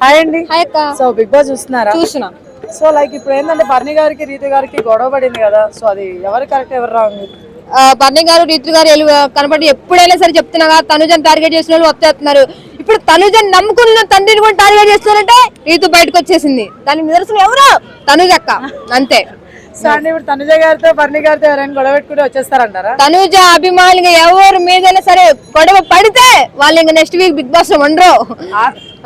Hi అండి. Hi అక్క. So big boss చూస్తున్నారా? చూసిన సో లైక్ ఇప్పుడు ఏంటంటే బర్ని గారికి రీతు గారికి గొడవ పడింది కదా సో అది ఎవరు కరెక్ట్ ఎవరు రాంగ్? బర్నీ గారు రీతు గారు కనబడి ఎప్పుడైనా సరే చెప్తున్నా కదా, తనుజని టార్గెట్ చేసిన వాళ్ళు వచ్చేస్తున్నారు ఇప్పుడు తనుజని నమ్ముకున్న తండ్రిని కూడా టార్గెట్ చేస్తున్నారంటే రీతు బయటకు వచ్చేసింది. దానికి నిదర్శనం ఎవరు? తనుజ అక్క. అంతే. సో ఇప్పుడు తనుజ గారితో బర్ని గారితో ఎవరైనా గొడవ పెట్టుకుంటే వచ్చేస్తారంటారా? తనుజ అభిమానులుగా ఎవరి మీదైనా సరే గొడవ పడితే వాళ్ళు ఇంకా నెక్స్ట్ వీక్ బిగ్ బాస్లో ఉండరు.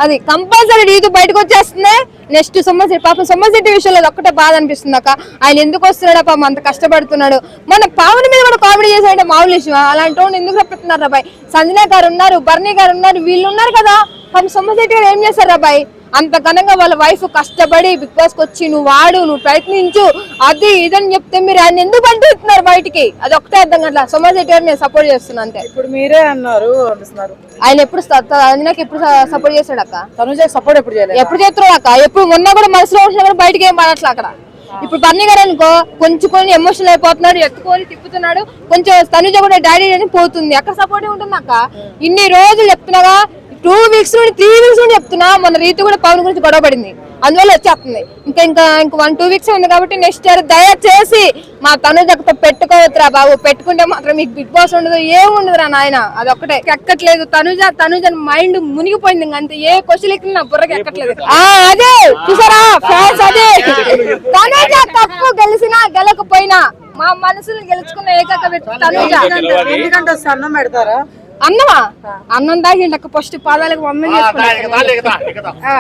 అది కంపల్సరీ రీతు బయటకు వచ్చేస్తుంది. నెక్స్ట్ సొమ్మశెట్టి పాపం సొమ్మశెట్టి విషయంలో ఒక్కటే బాధ అనిపిస్తుంది అక్క. ఆయన ఎందుకు వస్తున్నాడు పాపం అంత కష్టపడుతున్నాడు. మన పావన మీద కూడా కామెడీ చేసాడంటే మామూలు విషయం. అలాంటి వాళ్ళు ఎందుకు రప్పిస్తున్నారు రాబాయ్ సంజనా గారు ఉన్నారు బర్నీ గారు ఉన్నారు వీళ్ళు ఉన్నారు కదా. పాపం సొమ్మశెట్టి గారు ఏం చేస్తారు రాబాయ్ అంత ఘనంగా వాళ్ళ వైఫ్ కష్టపడి బిగ్ బాస్కి వచ్చి నువ్వు వాడు నువ్వు ప్రయత్నించు. అది ఇదని చెప్తే మీరు ఆయన ఎందుకు పంపిస్తున్నారు బయటికి? అది ఒకటే అర్థం కావట్లా. సోమశెట్టి గారు నేను సపోర్ట్ చేస్తున్నా అంతే. ఇప్పుడు మీరే అన్నారు ఆయన ఎప్పుడు అంజనాకి ఎప్పుడు సపోర్ట్ చేస్తాడు అక్క? తనుజ సపోర్ట్ ఎప్పుడు చేయలేదు? ఎప్పుడు చేస్తున్నాడు అక్క? ఎప్పుడు మొన్న కూడా మనసులో ఉంటున్నా కూడా బయటికి ఏం పడట్లే అక్కడ? ఇప్పుడు బన్నీ గారు అనుకో కొంచెం కొన్ని ఎమోషనల్ అయిపోతున్నాడు ఎత్తుకొని తిప్పుతున్నాడు. కొంచెం తనుజ కూడా డాడీ అని పోతుంది. అక్కడ సపోర్ట్ ఉంటుంది అక్క? ఇన్ని రోజులు చెప్తున్నాగా వీక్స్ నుండి త్రీ వీక్స్ నుండి చెప్తున్నా. మన రీతి కూడా పవన్ గురించి గొడవ పడింది. అందువల్ల వచ్చేస్తుంది. ఇంకా ఇంకా ఇంకా వన్ టూ వీక్స్ ఉంది కాబట్టి నెక్స్ట్ ఇయర్ దయచేసి మా తనుజతో పెట్టుకోవద్దురా బాబు. పెట్టుకుంటే మాత్రం మీకు బిగ్ బాస్ ఉండదు ఏముండదురా ఉండదురా నాయన. అదొక్కటే. ఎక్కట్లేదు. తనుజ తనుజ మైండ్ మునిగిపోయింది అంతే. ఏ క్వశ్చన్ ఎక్కిన నా బుర్రకి ఎక్కట్లేదు. ఆ అదే. చూసారా? ఫ్యాన్స్ అదే. తనుజ తప్పు గెలిచినా గెలకపోయినా మా మనసులు గెలుచుకున్న ఏకైక వ్యక్తి తనుజ. ఎందుకంటే సన్నం పెడతారా? అన్నమా? అన్నం దాగి ఫస్ట్ పాదాలకు వందం ఆ.